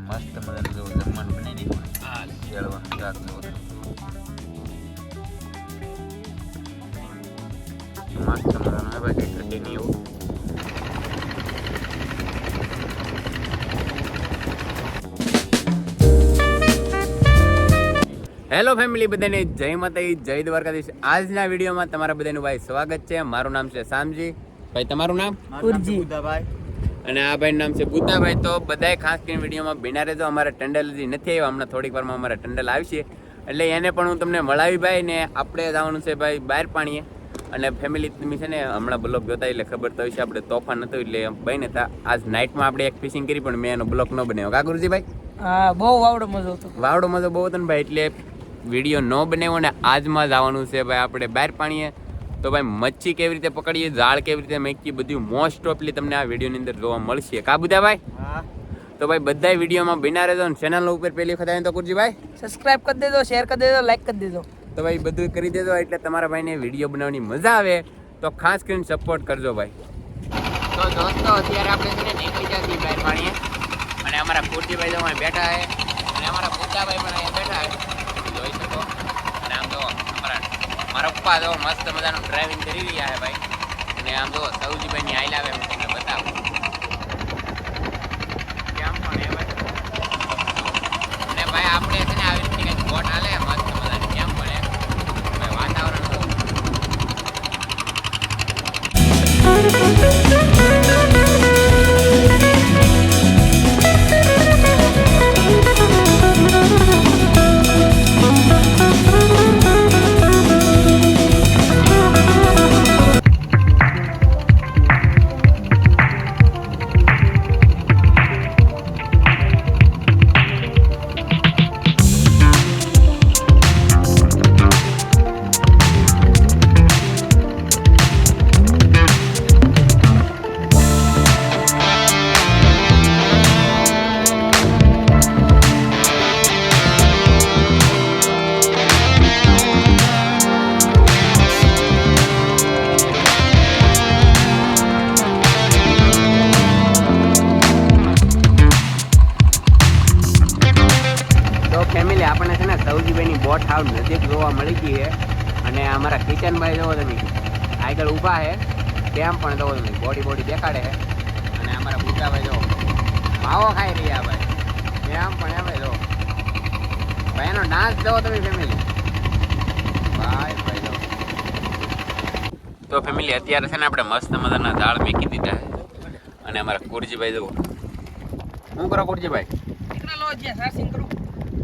મસ્ત મજાનું જેવું જમવાનું બનાવી દીધું શાક બધું. મસ્ત મજાનું હવે કંઈ ઘટે નહીં એવું. હેલો ફેમિલી, બધાને જય માતાજી, જય દ્વારકાધીશ. આજના વિડીયોમાં તમારા બધાનું ભાઈ સ્વાગત છે. મારું નામ છે સામજી ભાઈ, તમારું નામ? ઉર્જી અને આ ભાઈનું નામ છે બુદ્ધાભાઈ તો બધાય ખાસ કરીને વિડીયોમાં બિના રહેજો અમારે ટંડલ હજી નથી આવ્યો હમણાં થોડીક વારમાં અમારે ટંડલ આવશે એટલે એને પણ હું તમને મળાવી ભાઈ ને આપણે જવાનું છે ભાઈ બહાર પાણીએ. અને ફેમિલી તમે છે ને હમણાં બ્લોક જોતા એટલે ખબર તો હશે આપણે તોફાન હતું એટલે ભાઈ ને તા આજ નાઇટમાં આપણે એક ફિશિંગ કરી પણ મેં એનો બ્લોક ન બનાવ્યો. કા ભાઈ? હા બહુ વાવડો મજો હતો. વાવડો મજો બહુ હતો ને ભાઈ એટલે વીડિયો ન બનાવ્યો ને આજમાં જ આવવાનું છે ભાઈ આપણે બહાર પાણીએ. તો ભાઈ મચ્છી કેવી રીતે પકડીએ જાળ કેવી રીતે મેકીએ બધું મોસ્ટ ઓફલી તમને આ વિડીયોની અંદર જોવા મળશે. કા બધા ભાઈ? તો ભાઈ બધા વિડીયોમાં બિના રહેજો ચેનલ ઉપર પહેલી વખત આવીને તો કુરજી ભાઈ સબસ્ક્રાઇબ કરી દેજો શેર કરી દેજો લાઈક કરી દેજો. તો ભાઈ બધું કરી દેજો એટલે તમારા ભાઈને વીડિયો બનાવવાની મજા આવે. તો ખાસ કરીને સપોર્ટ કરજો ભાઈ. તો દોસ્તો અત્યારે આપણે છે ને નીકળી છીએ બહાર પાણીએ. અને અમારા કુરજીભાઈ તો બેઠા છે. અને અમારા મોટાભાઈ પણ અહીંયા બેઠા છે જોઈ શકો અને આમ જો અમારા મારા પપ્પા તો મસ્ત મજાનું ડ્રાઇવિંગ કરી રહ્યા છે ભાઈ. અને આમ જો સૌજીભાઈની આઈ આવે હું તમને બતાવું. કેમ પણ એ અને ભાઈ આપણે છે ને બોટ હાલે, મસ્ત મજાની કેમ પડે ભાઈ વાતાવરણ આપણને છે ને સૌજીભાઈની બોટ હાવ નજીક જોવા મળી ગઈ છે. અને અમારા કિચનભાઈ જોવો તમે. આગળ ઊભા છે. તેમ પણ જોવો તમે. બોડી બોડી દેખાડે છે. અને અમારા બુદ્ધાભાઈ જોવો. માવો ખાઈ રહ્યા ભાઈ. તેમ પણ એમ જોવો. ભાઈ, એનો ડાન્સ જોવો તમે ફેમિલી ભાઈ ભાઈ જોવો. તો ફેમિલી અત્યારે છે ને આપણે મસ્ત મજાના ઝાડ મેકી દીધા અને અમારા કુરજીભાઈ જુઓ શું કરો કુરજીભાઈ?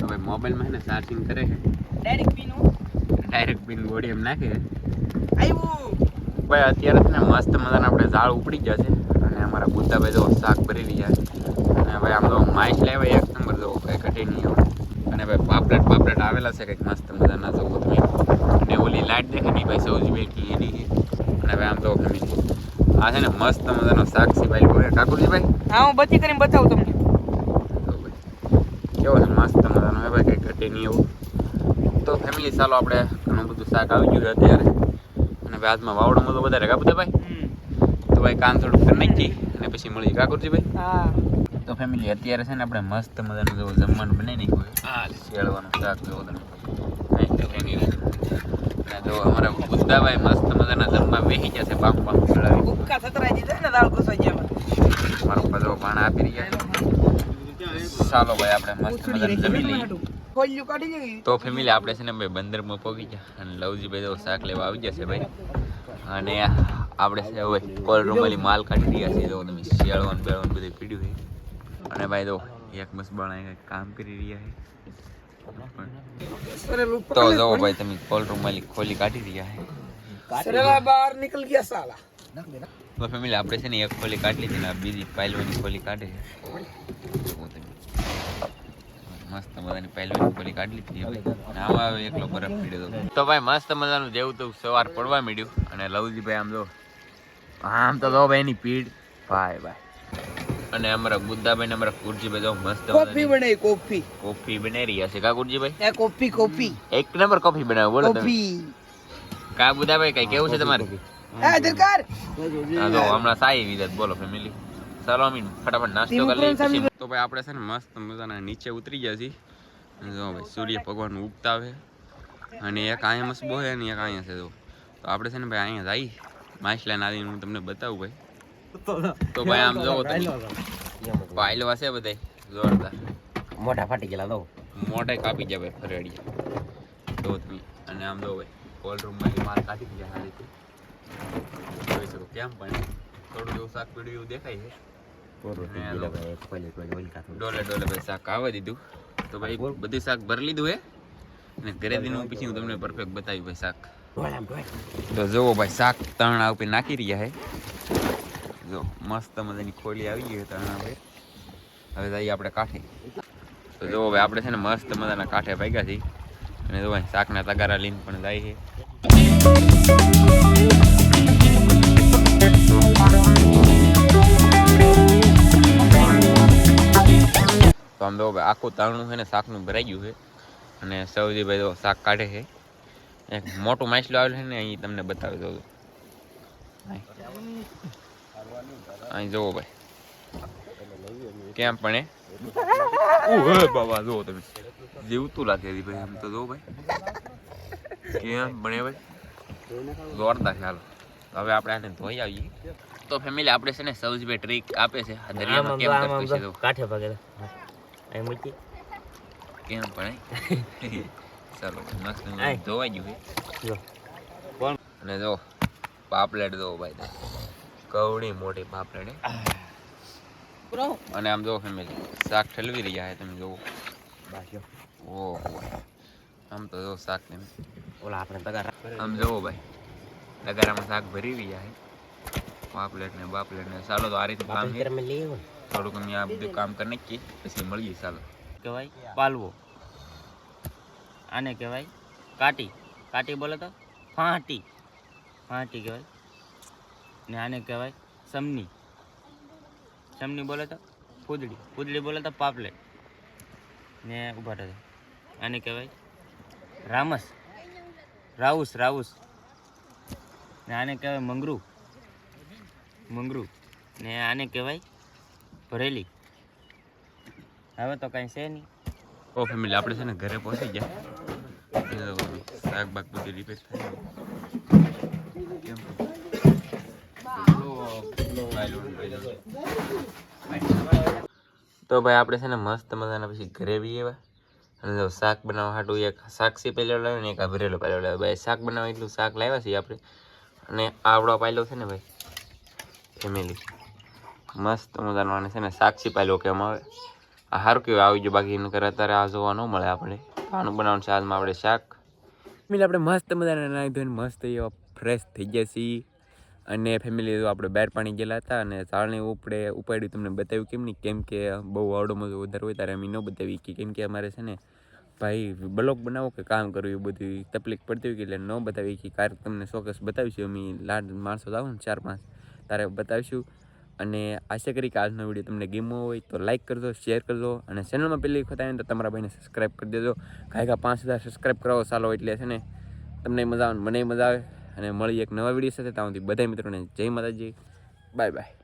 ભાઈ મોબાઈલમાં ને ચાર્જિંગ કરે છે. ડાયરેક્ટ પીનું ડાયરેક્ટ પિન ગોળી એમ નાખે આવ્યું ભાઈ અત્યારે છે ને મસ્ત મજાના આપણે ઝાડ ઉપડી ગયા છે. અને અમારા બુદ્ધાભાઈ જો શાક ભરી રહ્યા છે. અને ભાઈ આમ તો માઇસ લેવા એક નંબર જો કંઈ ઘટે નહીં એવું. અને ભાઈ પાપલેટ પાપલેટ આવેલા છે કંઈક મસ્ત મજાના જો તમે. અને ઓલી લાઈટ દેખે નહીં ભાઈ સૌજી બેઠી એની. અને ભાઈ આમ તો આ છે ને મસ્ત મજાનો શાક સિવાય ઠાકોરજી ભાઈ? હા હું બધી કરીને બતાવું તમને તો ભાઈ કેવો છે મસ્ત મજાનો હે ભાઈ કંઈ ઘટે નહીં એવું તો ફેમિલી ચાલો આપણે ઘણું બધું શાક આવી ગયું અત્યારે. અને આજમાં વાવડો મોટો વધારે કા બધા ભાઈ તો ભાઈ કામ થોડુંક કરી નાખી અને પછી મળી કાકુરજી ભાઈ હા. તો ફેમિલી અત્યારે છે ને આપણે મસ્ત મજાનું જેવું જમવાનું બનાવી નાખ્યું હોય હા. શેળવાનું શાક જેવું તમે જો અમારા બુદ્ધાભાઈ મસ્ત મજાના જમવા બેસી ગયા છે પામ પામ ભૂક્કા થતરાઈ દીધા ને દાળ ઘૂસવાઈ ગયા મારો પદો ભાણા આપી રહ્યા ચાલો ભાઈ આપણે મસ્ત મજાનું જમી લઈએ. ફોલ્યું કાઢી જઈ તો ફેમિલી આપણે છે ને ભાઈ બંદરમાં પહોંચી ગયા. અને લવજીભાઈ તો શાક લેવા આવી જશે ભાઈ. અને આપણે છે હવે કોલ રૂમાલી માલ કાઢી રહ્યા છીએ. તો તમે શિયાળવાનું બેળવાનું બધું પીડ્યું છે. અને ભાઈ તો એક મસ્ત બાળા કામ કરી રહ્યા છે. તો જો ભાઈ તમે કોલ રૂમાલી ખોલી કાઢી રહ્યા છે. બહાર નીકળ ગયા સાલા. તો ફેમિલી આપણે છે ને એક ખોલી કાઢી લીધી ને બીજી પાયલવાની ખોલી કાઢે છે. મસ્ત મજાની પહેલી પેલી કાઢી લીધી હવે. આમાં એકલો બરફ પીડ્યો હતો. તો ભાઈ મસ્ત મજાનું જેવું તો સવાર પડવા માંડ્યું. અને લવજીભાઈ આમ જો આમ તો લો ભાઈ એની પીડ. ભાઈ ભાઈ. અને અમારા બુદ્ધાભાઈ ને અમારા કુરજીભાઈ જો મસ્ત કોફી બનાવી કોફી. કોફી બનાવી રહ્યા છે. કા કુરજીભાઈ? એ કોફી કોફી. એક નંબર કોફી બનાવો બોલો તમે. કોફી. કા બુદ્ધાભાઈ કઈ કેવું છે તમારે? હા દરકાર હા તો હમણાં સાઈ વિદત બોલો ફેમિલી ચાલો અમીન ફટાફટ નાસ્તો કરી લઈએ. તો ભાઈ આપણે છે ને મસ્ત મજાના નીચે ઉતરી ગયા છીએ. અને જો ભાઈ સૂર્ય ભગવાન ઉગતા આવે અને એક અહીંયા મસ્ત બોહે અને એક અહીંયા છે જો. તો આપણે છે ને ભાઈ અહીંયા જઈ માછલા આવીને હું તમને બતાવું ભાઈ. તો ભાઈ આમ જોવો તમે. પાયલવા છે બધાય. જોરદાર. મોઢા ફાટી ગયેલા દો મોઢે કાપી જાય ભાઈ ફરેડિયા. તો તમે. અને આમ જો ભાઈ કોલ્ડ રૂમમાંથી માર કાઢી ગયા રીતે જોઈ શકો કેમ પણ થોડું જેવું શાક પીડ્યું એવું દેખાય છે. ડોલે ડોલે ભાઈ શાક આવવા દીધું તો ભાઈ બધું શાક ભરી લીધું હે અને ઘરે દીનું પછી હું તમને પરફેક્ટ બતાવ્યું ભાઈ શાક તો જુઓ ભાઈ શાક તણ ઉપર નાખી રહ્યા હે જો મસ્ત મજાની ખોલી આવી ગઈ તણ ભાઈ હવે જઈએ આપણે કાંઠે તો જુઓ ભાઈ આપણે છે ને મસ્ત મજાના કાંઠે ભાગ્યા છીએ અને જો ભાઈ શાકના તગારા લઈને પણ જાય છે તો આમ જો આખું તાણું છે ને શાકનું ભરાઈ ગયું છે. અને સૌજીભાઈ જો શાક કાઢે છે. એક મોટું માછલું આવેલું છે ને અહીં તમને બતાવી દઉં. અહીં જુઓ ભાઈ. કેમ પણ એ? બાબા જુઓ તમે. જીવતું લાગે ભાઈ આમ તો જોવો ભાઈ. કેમ પણ એ ભાઈ? જોરદાર છે હાલો. હવે આપણે આને ધોઈ આવીએ. તો ફેમિલી આપણે છે ને સૌજીભાઈ ટ્રીક આપે છે. દરિયામાં કેમ કરતું છે તો કાઠે ભાગે અહીં મૂકી કેમ પણ? ચાલો મસ્ત. ધોવાઈ ગયું છે જો અને જો પાપલેટ જો ભાઈ. કવડી મોટી પાપલેટ. અને આમ જો ફેમિલી શાક ઠલવી રહ્યા છે તમે જોવો બાસ્યો ઓહો આમ તો જો શાક ને ઓલા આપણે તગારા આમ જોવો ભાઈ તગારામાં શાક ભરી રહ્યા છે પાપલેટ ને બાપલેટ ને ચાલો તો આ રીતે કામ લઈ આવ્યો થોડુંક અમે આ બધું કામ કરી નાખીએ પછી મળીએ ચાલો કહેવાય પાલવો આને કહેવાય કાટી કાટી બોલે તો ફાંટી ફાંટી કહેવાય ને આને કહેવાય સમની સમની બોલે તો ફૂદડી ફૂદડી બોલે તો પાપલેટ ને ઊભા રહે આને કહેવાય રામસ રાઉસ રાઉસ ને આને કહેવાય મંગરૂ મંગરૂ ને આને કહેવાય ભરેલી. હવે તો કાંઈ છે નહીં. ઓ ફેમિલી આપણે છે ને ઘરે પહોંચી ગયા. શાક બાક બધું રિપેર થાય. તો ભાઈ, આપણે છે ને મસ્ત મજાના પછી ઘરે બી એવા અને જો શાક બનાવવા હાટું એક શાક સીપેલો લાવ્યો ને એક આ ભરેલો પહેલો લાવ્યો. ભાઈ, શાક બનાવવા એટલું શાક લાવ્યા છીએ આપણે. અને આવડો પાયલો છે ને ભાઈ ફેમિલી મસ્ત મજાનું છે ને શાક સીપાયલો કહેવામાં આવે. આ સારું કેવું આવી ગયું બાકી કરે, અત્યારે આ જોવા ન મળે આપણે. આનું બનાવવાનું છે, આજમાં આપણે શાક. ફેમિલી આપણે મસ્ત મજાના નાહી ધોઈને મસ્ત એવા ફ્રેશ થઈ ગયા છીએ. અને ફેમિલી આપણે બહાર પાણી ગયેલા હતા અને ચાળણી ઉપડે, ઉપાડ્યું. તમને બતાવ્યું કેમ નહીં? કેમ કે બહુ આવડો મજો વધારે હોય ત્યારે અમે ન બતાવી કે કેમ કે અમારે છે ને ભાઈ બ્લોગ બનાવો કે કામ કરવું, એ બધી તકલીફ પડતી હોય કે એટલે ન બતાવી કે કાર તમને શોકેસ બતાવીશું. અમે લાડ, માણસો આવો ને ચાર પાંચ, તારે બતાવીશું. અને આશા કરી કે આજનો વીડિયો તમને ગેમો હોય તો લાઈક કરજો શેર કરજો અને ચેનલમાં પહેલી વખત આવે તો તમારા ભાઈને સબસ્ક્રાઈબ કરી દેજો. કાંઈ પાંચ હજાર સબસ્ક્રાઈબ કરાવો ચાલો એટલે છે ને તમને મજા આવે મને મજા આવે. અને મળી એક નવા વીડિયો સાથે. ત્યાં સુધી બધા મિત્રોને જય માતાજી. Bye bye